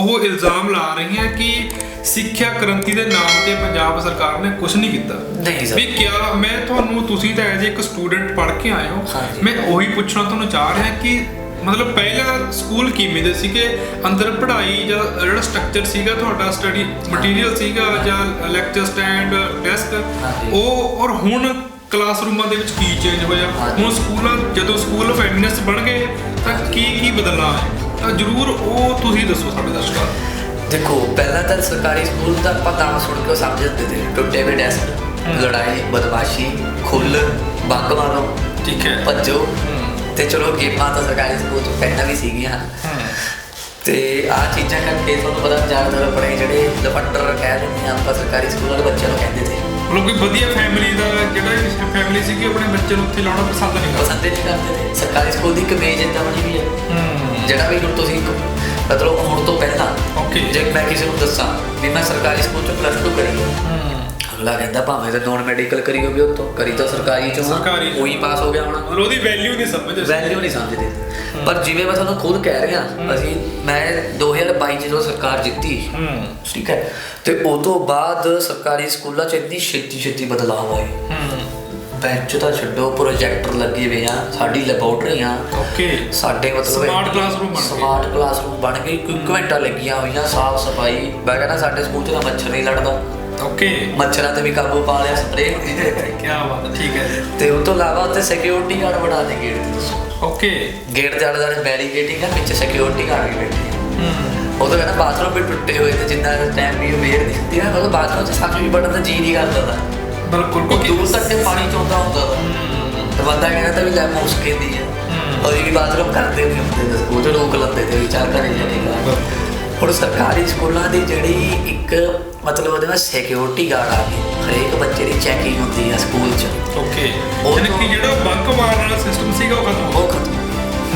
ਉਹ ਇਲਜ਼ਾਮ ਲਾ ਰਹੀਆਂ ਕਿ ਸਿੱਖਿਆ ਕ੍ਰਾਂਤੀ ਦੇ ਨਾਮ ਤੇ ਪੰਜਾਬ ਸਰਕਾਰ ਨੇ ਕੁਝ ਨਹੀਂ ਕੀਤਾ ਨਹੀਂ ਸਰ। ਵੀ ਕਿਆ ਮੈਂ ਤੁਹਾਨੂੰ ਤੁਸੀਂ ਤਾਂ ਐਜ਼ ਇੱਕ ਸਟੂਡੈਂਟ ਪੜ੍ਹ ਕੇ ਆਏ ਹੋ ਹਾਂਜੀ। ਮੈਂ ਉਹੀ ਪੁੱਛਣਾ ਤੁਹਾਨੂੰ ਚਾਹ ਰਿਹਾ ਕਿ ਮਤਲਬ ਪਹਿਲਾ ਸਕੂਲ ਕਿਵੇਂ ਦੇ ਸੀਗੇ ਅੰਦਰ ਪੜ੍ਹਾਈ ਜਾਂ ਜਿਹੜਾ ਸਟਰਕਚਰ ਸੀਗਾ ਤੁਹਾਡਾ ਸਟੱਡੀ ਮਟੀਰੀਅਲ ਸੀਗਾ ਜਾਂ ਲੈਕਚਰ ਸਟੈਂਡ ਡੈਸਕ ਹਾਂਜੀ। ਉਹ ਔਰ ਹੁਣ ਕਲਾਸਰੂਮਾਂ ਦੇ ਵਿੱਚ ਕੀ ਚੇਂਜ ਹੋਇਆ ਹਾਂਜੀ। ਹੁਣ ਸਕੂਲਾਂ ਜਦੋਂ ਸਕੂਲ ਆਫ ਐਮਿਨੈਂਸ ਬਣ ਗਏ ਤਾਂ ਕੀ ਕੀ ਬਦਲਾਅ ਹੈ ਤਾਂ ਜਰੂਰ ਉਹ ਤੁਸੀਂ ਦੱਸੋ ਸਾਡੇ ਦਰਸ਼ਕਾਂ ਨੂੰ। ਦੇਖੋ ਪਹਿਲਾਂ ਤਾਂ ਸਰਕਾਰੀ ਸਕੂਲ ਦਾ ਆਪਾਂ ਸੁਣ ਕੇ ਉਹ ਸਮਝ ਜਾਂਦੇ ਤੇ। ਟੁੱਟੇ ਹੋਏ ਡੈਸਕ ਲੜਾਈ ਬਦਮਾਸ਼ੀ ਖੁੱਲ ਬੰਕ ਮਾਰੋ ਠੀਕ ਹੈ। ਭੱਜੋ। ਤੇ ਚਲੋ ਗੇਮਾਂ ਤਾਂ ਸਰਕਾਰੀ ਸਕੂਲ ਚ ਪਹਿਲਾਂ ਵੀ ਸੀਗੀਆਂ। ਤੇ ਆ ਚੀਜ਼ਾਂ ਕਰਕੇ ਤੁਹਾਨੂੰ ਪਤਾ ਜ਼ਿਆਦਾਤਰ ਆਪਣੇ ਜਿਹੜੇ ਲਫੰਡਰ ਕਹਿ ਦਿੰਦੇ ਆ ਆਪਾਂ ਸਰਕਾਰੀ ਸਕੂਲ ਵਾਲੇ ਬੱਚਿਆਂ ਨੂੰ ਕਹਿੰਦੇ ਸੀ ਮਤਲਬ ਕੋਈ ਵਧੀਆ ਫੈਮਿਲੀ ਦਾ ਜਿਹੜਾ ਫੈਮਿਲੀ ਸੀਗੀ ਆਪਣੇ ਬੱਚੇ ਨੂੰ ਉੱਥੇ ਲਾਉਣਾ ਪਸੰਦ ਨਹੀਂ ਕਰਦਾ। ਪਸੰਦ ਹੀ ਨਹੀਂ ਕਰਦੇ ਤੇ। ਸਰਕਾਰੀ ਸਕੂਲ ਦੀ ਕਮੇਜ ਇਦਾਂ ਬਣੀ ਹੋਈ ਹੈ। ਜਿਹੜਾ ਵੀ ਹੁਣ ਤੁਸੀਂ ਮਤਲਬ ਹੁਣ ਤੋਂ ਪਹਿਲਾਂ Okay. ਜੇ ਮੈਂ ਕਿਸੇ ਨੂੰ ਦੱਸਾਂ ਵੀ ਮੈਂ ਸਰਕਾਰੀ ਸਕੂਲ ਚ ਪਲੱਸ 2 ਕਰੀ। ਹੈ। ਅਗਲਾ ਕਹਿੰਦਾ ਭਾਵੇਂ ਤਾਂ ਨੌਨ ਮੈਡੀਕਲ ਕਰੀ ਹੋਵੇ ਉਹ ਤੋਂ ਕਰੀ ਤਾਂ ਸਰਕਾਰੀ ਚੋਂ। ਸਰਕਾਰੀ। ਉਹੀ ਪਾਸ ਹੋ ਗਿਆ ਹੋਣਾ। ਮਤਲਬ ਉਹਦੀ ਵੈਲਿਊ ਨਹੀਂ ਸਮਝਦੇ। ਵੈਲਿਊ ਨਹੀਂ ਸਮਝਦੇ ਪਰ ਜਿਵੇਂ ਮੈਂ ਤੁਹਾਨੂੰ ਖੁਦ ਕਹਿ ਰਿਹਾ ਅਸੀਂ ਮੈਂ 2022 ਚ ਜਦੋਂ ਸਰਕਾਰ ਜਿੱਤੀ ਠੀਕ ਹੈ ਤੇ ਉਹ ਤੋਂ ਬਾਅਦ ਸਰਕਾਰੀ ਸਕੂਲਾਂ ਚ ਇੰਨੀ ਛੇਤੀ ਛੇਤੀ ਬਦਲਾਅ ਆਏ। ਬੈਂਚ ਤਾਂ ਛੱਡੋ ਪ੍ਰੋਜੈਕਟਰ ਲੱਗੇ ਹੋਏ ਆ ਸਾਡੀ ਲੈਬੋਰਟਰੀਆਂ ਓਕੇ ਸਾਡੇ ਮਤਲਬ Smart classroom ਬਣ ਗਏ। ਸਮਾਰਟ ਕਲਾਸਰੂਮ ਬਣ ਗਏ ਇਕਵਿਪਮੈਂਟਾਂ ਲੱਗੀਆਂ ਹੋਈਆਂ ਸਾਫ਼ ਸਫ਼ਾਈ। ਮੈਂ ਕਹਿੰਦਾ ਸਾਡੇ ਸਕੂਲ 'ਚ ਤਾਂ ਮੱਛਰ ਨਹੀਂ ਲੜਦਾ। ਓਕੇ ਮੱਛਰਾਂ ਤੇ ਵੀ ਕਾਬੂ ਪਾ ਲਿਆ ਤੇ ਕੀ ਬਾਤ ਹੈ ਠੀਕ ਹੈ ਤੇ ਉਸ ਤੋਂ ਇਲਾਵਾ ਉੱਥੇ ਸਿਕਿਉਰਿਟੀ ਗਾਰਡ ਬਣਾ ਦੇ ਗੇਟ ਤੇ ਓਕੇ ਗੇਟ ਦੇ ਆਲੇ ਦੁਆਲੇ ਬੈਰੀਕੇਡਿੰਗ ਆ ਪਿੱਛੇ ਸਿਕਿਉਰਿਟੀ ਗਾਰਡ ਵੀ ਬੈਠੇ ਆ। ਹੂੰ। ਉਹ ਤਾਂ ਕਹਿੰਦਾ ਬਾਥਰੂਮ ਵੀ ਟੁੱਟੇ ਹੋਏ ਤੇ ਜਿੰਨਾ ਟਾਈਮ ਵੀ ਨਹੀਂ ਹੁੰਦੀ ਨਾ ਮਤਲਬ ਬਾਥਰੂਮ 'ਚ ਸਾਨੂੰ ਵੀ ਬੜਨ ਦਾ ਜੀ ਨਹੀਂ ਕਰਦਾ ਤਾ ਬਿਲਕੁਲ ਕਿਉਂਕਿ ਤੱਕ ਤੇ ਪਾਣੀ ਚੋਂਦਾ ਹੁੰਦਾ ਤਾ ਤੇ ਬੰਦਾ ਕਹਿੰਦਾ ਤਾਂ ਵੀ ਲੈ ਮੁਸਕੇ ਦੀ ਆ। ਉਹ ਵੀ ਬਾਥਰੂਮ ਕਰਦੇ ਨਹੀਂ ਹੁੰਦੇ ਤੇ ਉਹ ਤੇ ਰੋਕ ਲੈਂਦੇ ਤੇ ਵੀ ਚੱਲ ਘਰੇ ਜਾਣੇਗਾ ਹੁਣ ਸਰਕਾਰੀ ਸਕੂਲਾਂ ਦੀ ਜਿਹੜੀ ਇੱਕ ਮਤਲਬ ਉਹਦੇ ਵਿੱਚ ਸਿਕਿਉਰਿਟੀ ਗਾਰਡ ਆ ਗਈ। ਹਰੇਕ ਬੱਚੇ ਦੀ ਚੈਕਿੰਗ ਹੁੰਦੀ ਆ ਸਕੂਲ 'ਚ। ਓਕੇ ਯਾਨੀ ਕਿ ਜਿਹੜਾ ਬੰਕ ਮਾਰਨ ਵਾਲਾ ਸਿਸਟਮ ਸੀਗਾ ਹੋ ਉਹ